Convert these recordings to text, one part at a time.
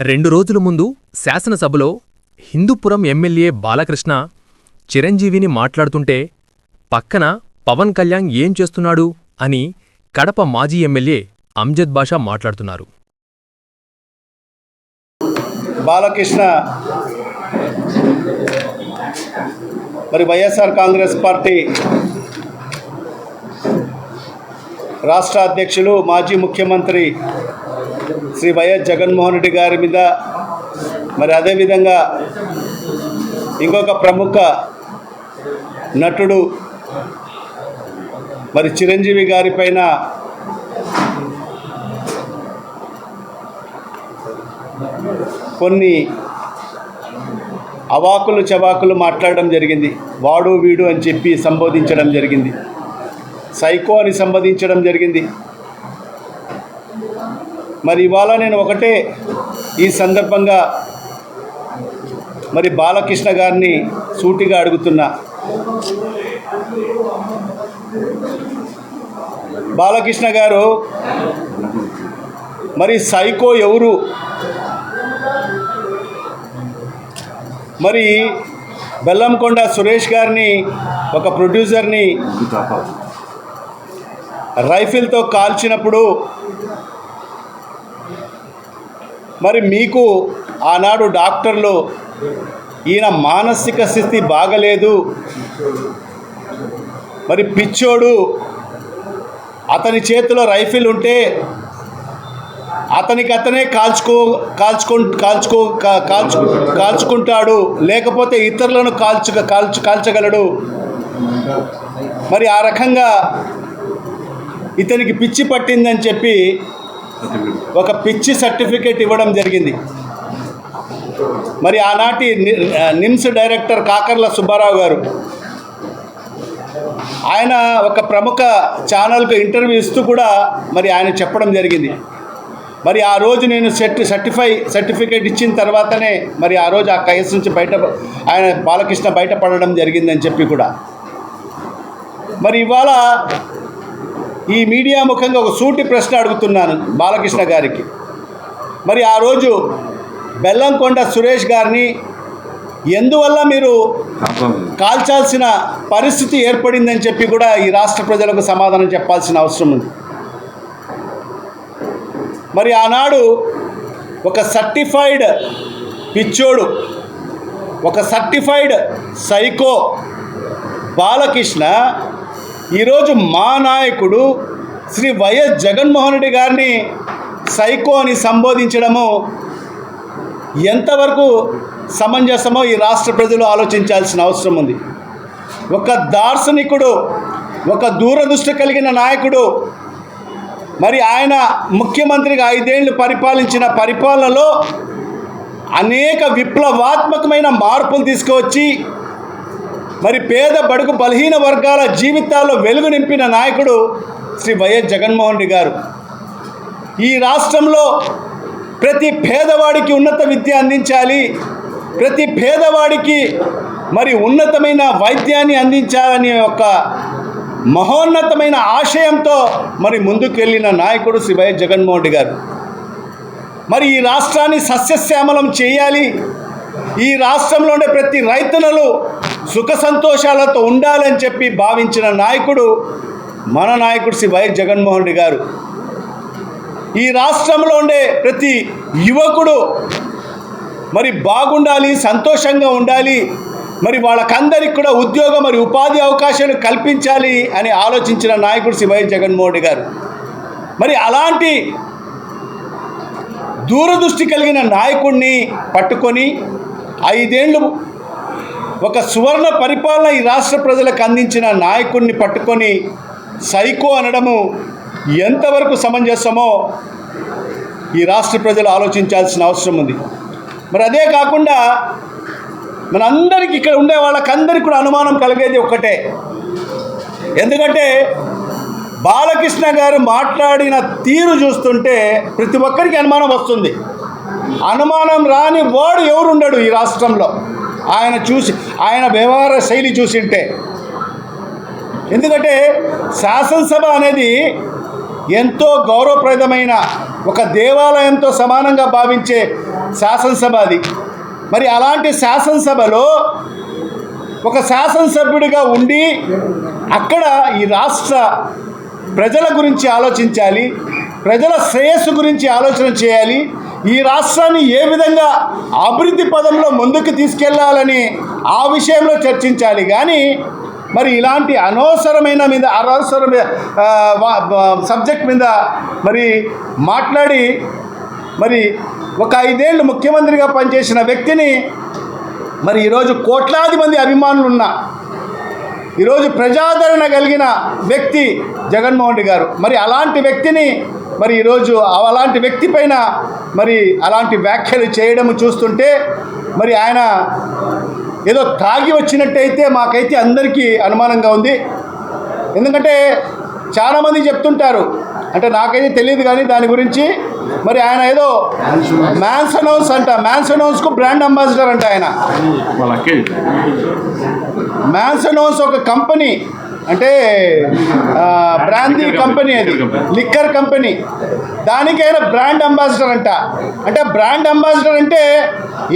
రెండు రోజుల ముందు శాసనసభలో హిందూపురం ఎమ్మెల్యే బాలకృష్ణ చిరంజీవిని మాట్లాడుతుంటే పక్కన పవన్ కళ్యాణ్ ఏం చేస్తున్నాడు? అని కడప మాజీ ఎమ్మెల్యే అంజద్ బాషా మాట్లాడుతున్నారు. బాలకృష్ణ మరి వైఎస్ఆర్ కాంగ్రెస్ పార్టీ రాష్ట్ర అధ్యక్షులు మాజీ ముఖ్యమంత్రి శ్రీ వైఎస్ జగన్మోహన్ రెడ్డి గారి మీద మరి అదేవిధంగా ఇంకొక ప్రముఖ నటుడు మరి చిరంజీవి గారి పైన కొన్ని అవాకులు చవాకులు మాట్లాడడం జరిగింది. వాడు వీడు అని చెప్పి సంబోధించడం జరిగింది. సైకో అని సంబోధించడం జరిగింది. మరి ఇవాళ నేను ఒకటే ఈ సందర్భంగా మరి బాలకృష్ణ గారిని సూటిగా అడుగుతున్నా. బాలకృష్ణ గారు మరి సైకో ఎవరు? మరి బెల్లంకొండ సురేష్ గారిని ఒక ప్రొడ్యూసర్ని రైఫిల్తో కాల్చినప్పుడు మరి మీకు ఆనాడు డాక్టర్లు ఈయన మానసిక స్థితి బాగలేదు. మరి పిచ్చోడు అతని చేతిలో రైఫిల్ ఉంటే అతనికి అతనే కాల్చుకో కాల్చుకో కాల్చుకో కాల్చు కాల్చుకుంటాడు. లేకపోతే ఇతరులను కాల్చు కాల్చు కాల్చగలడు. మరి ఆ రకంగా ఇతనికి పిచ్చి పట్టిందని చెప్పి ఒక పిచ్చి సర్టిఫికేట్ ఇవ్వడం జరిగింది. మరి ఆనాటి నిమ్స్ డైరెక్టర్ కాకర్ల సుబ్బారావు గారు ఆయన ఒక ప్రముఖ ఛానల్కు ఇంటర్వ్యూ ఇస్తూ కూడా మరి ఆయన చెప్పడం జరిగింది. మరి ఆ రోజు నేను సెట్ సర్టిఫై సర్టిఫికేట్ ఇచ్చిన తర్వాతనే మరి ఆ రోజు ఆ కేసు నుంచి బయట ఆయన బాలకృష్ణ బయటపడడం జరిగిందని చెప్పి కూడా. మరి ఇవాళ ఈ మీడియా ముఖంగా ఒక సూటి ప్రశ్న అడుగుతున్నాను బాలకృష్ణ గారికి. మరి ఆ రోజు బెల్లంకొండ సురేష్ గారిని ఎందువల్ల మీరు కాల్చాల్సిన పరిస్థితి ఏర్పడిందని చెప్పి కూడా ఈ రాష్ట్ర ప్రజలకు సమాధానం చెప్పాల్సిన అవసరం ఉంది. మరి ఆనాడు ఒక సర్టిఫైడ్ పిచ్చోడు ఒక సర్టిఫైడ్ సైకో బాలకృష్ణ ఈరోజు మా నాయకుడు శ్రీ వైఎస్ జగన్మోహన్ రెడ్డి గారిని సైకో అని సంబోధించడము ఎంతవరకు సమంజసమో ఈ రాష్ట్ర ప్రజలు ఆలోచించాల్సిన అవసరం ఉంది. ఒక దార్శనికుడు ఒక దూరదృష్టి కలిగిన నాయకుడు మరి ఆయన ముఖ్యమంత్రిగా ఐదేళ్ళు పరిపాలించిన పరిపాలనలో అనేక విప్లవాత్మకమైన మార్పులు తీసుకువచ్చి మరి పేద బడుగు బలహీన వర్గాల జీవితాల్లో వెలుగు నింపిన నాయకుడు శ్రీ వైఎస్ జగన్మోహన్ రెడ్డి గారు. ఈ రాష్ట్రంలో ప్రతి పేదవాడికి ఉన్నత విద్య అందించాలి ప్రతి పేదవాడికి మరి ఉన్నతమైన వైద్యాన్ని అందించాలనే ఒక మహోన్నతమైన ఆశయంతో మరి ముందుకు వెళ్ళిన నాయకుడు శ్రీ వైఎస్ జగన్మోహన్ రెడ్డి గారు. మరి ఈ రాష్ట్రాన్ని సస్యశ్యామలం చేయాలి. ఈ రాష్ట్రంలో ఉండే ప్రతి రైతులను సుఖ సంతోషాలతో ఉండాలని చెప్పి భావించిన నాయకుడు మన నాయకుడు శ్రీ వైఎస్ జగన్మోహన్ రెడ్డి గారు. ఈ రాష్ట్రంలో ఉండే ప్రతి యువకుడు మరి బాగుండాలి సంతోషంగా ఉండాలి మరి వాళ్ళకందరికి కూడా ఉద్యోగం మరి ఉపాధి అవకాశాలు కల్పించాలి అని ఆలోచించిన నాయకుడు శ్రీ వైఎస్ జగన్మోహన్ రెడ్డి గారు. మరి అలాంటి దూరదృష్టి కలిగిన నాయకుడిని పట్టుకొని ఐదేళ్ళు ఒక సువర్ణ పరిపాలన ఈ రాష్ట్ర ప్రజలకు అందించిన నాయకుడిని పట్టుకొని సైకో అనడము ఎంతవరకు సమంజసమో ఈ రాష్ట్ర ప్రజలు ఆలోచించాల్సిన అవసరం ఉంది. మరి అదే కాకుండా మనందరికీ ఇక్కడ ఉండే వాళ్ళకందరికీ కూడా అనుమానం కలిగేది ఒక్కటే. ఎందుకంటే బాలకృష్ణ గారు మాట్లాడిన తీరు చూస్తుంటే ప్రతి ఒక్కరికి అనుమానం వస్తుంది. అనుమానం రాని వాడు ఎవరుండడు ఈ రాష్ట్రంలో? ఆయన చూసి ఆయన వ్యవహార శైలి చూసింటే. ఎందుకంటే శాసనసభ అనేది ఎంతో గౌరవప్రదమైన ఒక దేవాలయంతో సమానంగా భావించే శాసనసభ అది. మరి అలాంటి శాసనసభలో ఒక శాసనసభ్యుడిగా ఉండి అక్కడ ఈ రాష్ట్ర ప్రజల గురించి ఆలోచించాలి ప్రజల శ్రేయస్సు గురించి ఆలోచన చేయాలి ఈ రాష్ట్రాన్ని ఏ విధంగా అభివృద్ధి పదంలో ముందుకు తీసుకెళ్ళాలని ఆ విషయంలో చర్చించాలి. కానీ మరి ఇలాంటి అనవసరమైన మీద అనవసర సబ్జెక్ట్ మీద మరి మాట్లాడి మరి ఒక ఐదేళ్ళు ముఖ్యమంత్రిగా పనిచేసిన వ్యక్తిని మరి ఈరోజు కోట్లాది మంది అభిమానులు ఉన్న ఈరోజు ప్రజాదరణ కలిగిన వ్యక్తి జగన్మోహన్ రెడ్డి గారు. మరి అలాంటి వ్యక్తిని మరి ఈరోజు అలాంటి వ్యక్తి పైన మరి అలాంటి వ్యాఖ్యలు చేయడం చూస్తుంటే మరి ఆయన ఏదో తాగి వచ్చినట్టయితే మాకైతే అందరికీ అనుమానంగా ఉంది. ఎందుకంటే చాలామంది చెప్తుంటారు. అంటే నాకైతే తెలియదు కానీ దాని గురించి. మరి ఆయన ఏదో మ్యాన్స్ అనౌన్స్ అంట. మ్యాన్స్ అనౌన్స్కు బ్రాండ్ అంబాసిడర్ అంట ఆయన. వాళ్ళకి మ్యాన్సనోస్ ఒక కంపెనీ అంటే బ్రాందీ కంపెనీ అది. లిక్కర్ కంపెనీ దానికైనా బ్రాండ్ అంబాసిడర్ అంట. అంటే బ్రాండ్ అంబాసిడర్ అంటే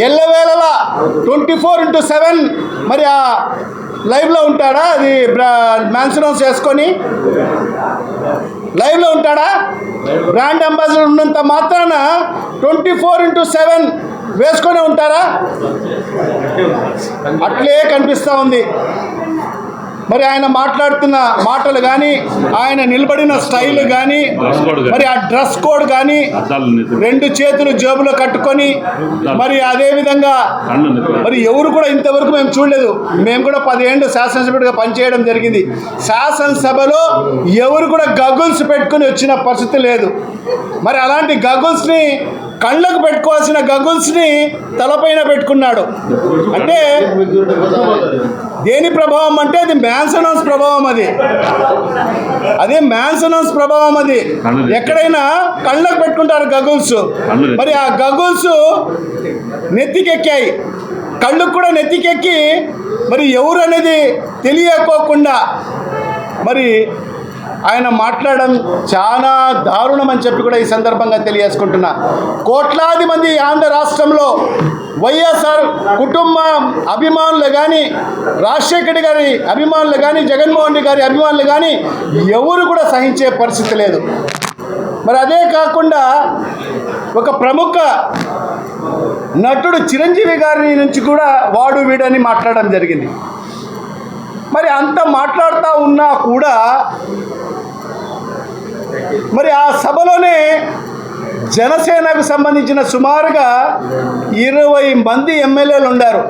ఎల్లవేళలా ట్వంటీ ఫోర్ ఇంటూ సెవెన్ మరి ఆ లైవ్లో ఉంటాడా? అది బ్రా మ్యాన్సనోస్ వేసుకొని లైవ్లో ఉంటాడా? బ్రాండ్ అంబాసిడర్ ఉన్నంత మాత్రాన ట్వంటీ ఫోర్ ఇంటూ సెవెన్ వేసుకొని ఉంటారా? అట్లే కనిపిస్తూ ఉంది. మరి ఆయన మాట్లాడుతున్న మాటలు కానీ ఆయన నిలబడిన స్టైల్ కానీ. మరి ఆ డ్రెస్ కోడ్ కానీ రెండు చేతులు జేబులో కట్టుకొని మరి అదే విధంగా కళ్ళు నెత్తి మరి ఎవరు కూడా ఇంతవరకు మేము చూడలేదు. మేము కూడా పదిహేళ్ళు శాసనసభ్యుడిగా పనిచేయడం జరిగింది. శాసనసభలో ఎవరు కూడా గగుల్స్ పెట్టుకుని వచ్చిన పరిస్థితి లేదు. మరి అలాంటి గగుల్స్ని కళ్ళకు పెట్టుకోవాల్సిన గగుల్స్ని తలపైన పెట్టుకున్నాడు. అంటే దేని ప్రభావం అంటే అది మ్యాన్సనోన్స్ ప్రభావం అది. అదే మ్యాన్సనోన్స్ ప్రభావం అది. ఎక్కడైనా కళ్ళకు పెట్టుకుంటారు గగుల్స్. మరి ఆ గగుల్స్ నెత్తికెక్కాయి. కళ్ళు కూడా నెత్తికెక్కి మరి ఎవరు అనేది తెలియకోకుండా మరి ఆయన మాట్లాడడం చాలా దారుణం అని చెప్పి కూడా ఈ సందర్భంగా తెలియజేసుకుంటున్నా. కోట్లాది మంది ఆంధ్ర రాష్ట్రంలో వైఎస్ఆర్ కుటుంబ అభిమానులు కానీ రాజశేఖర్ గారి అభిమానులు కానీ జగన్మోహన్ రెడ్డి గారి అభిమానులు కానీ ఎవరు కూడా సహించే పరిస్థితి లేదు. మరి అదే కాకుండా ఒక ప్రముఖ నటుడు చిరంజీవి గారి నుంచి కూడా వాడు వీడని మాట్లాడడం జరిగింది. మరి అంత మాట్లాడుతూ ఉన్నా కూడా మరి ఆ సభలోనే జనసేనకు సంబంధించిన సుమారుగా ఇరవై మంది ఎమ్మెల్యేలు ఉన్నారు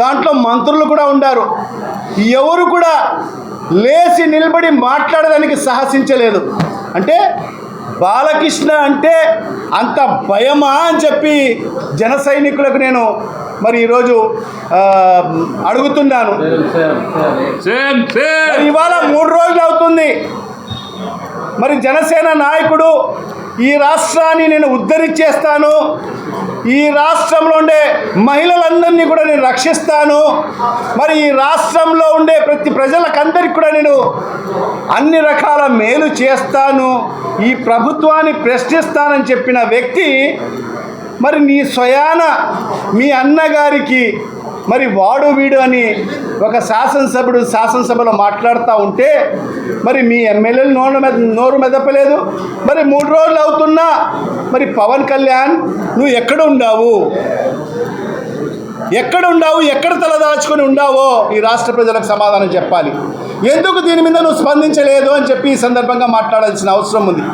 దాంట్లో మంత్రులు కూడా ఉన్నారు ఎవరు కూడా లేచి నిలబడి మాట్లాడడానికి సాహసించలేదు. అంటే బాలకృష్ణ అంటే అంత భయమా అని చెప్పి జన సైనికులకు నేను మరి ఈరోజు అడుగుతున్నాను. ఇవాళ మూడు రోజులు అవుతుంది. మరి జనసేన నాయకుడు ఈ రాష్ట్రాన్ని నేను ఉద్ధరించేస్తాను ఈ రాష్ట్రంలో ఉండే మహిళలందరినీ కూడా నేను రక్షిస్తాను మరి ఈ రాష్ట్రంలో ఉండే ప్రతి ప్రజలకందరికీ కూడా నేను అన్ని రకాల మేలు చేస్తాను ఈ ప్రభుత్వాన్ని ప్రశ్నిస్తానని చెప్పిన వ్యక్తి మరి నీ స్వయాన మీ అన్నగారికి మరి వాడు వీడు అని ఒక శాసనసభ్యుడు శాసనసభలో మాట్లాడుతూ ఉంటే మరి మీ ఎమ్మెల్యేలు నోరు మెద నోరు మెదపలేదు. మరి మూడు రోజులు అవుతున్నా మరి పవన్ కళ్యాణ్ నువ్వు ఎక్కడ ఉండావు ఎక్కడ ఉండావు ఎక్కడ తలదాచుకొని ఉండావో? ఈ రాష్ట్ర ప్రజలకు సమాధానం చెప్పాలి. ఎందుకు దీని మీద నువ్వు స్పందించలేదు అని చెప్పి ఈ సందర్భంగా మాట్లాడాల్సిన అవసరం ఉంది.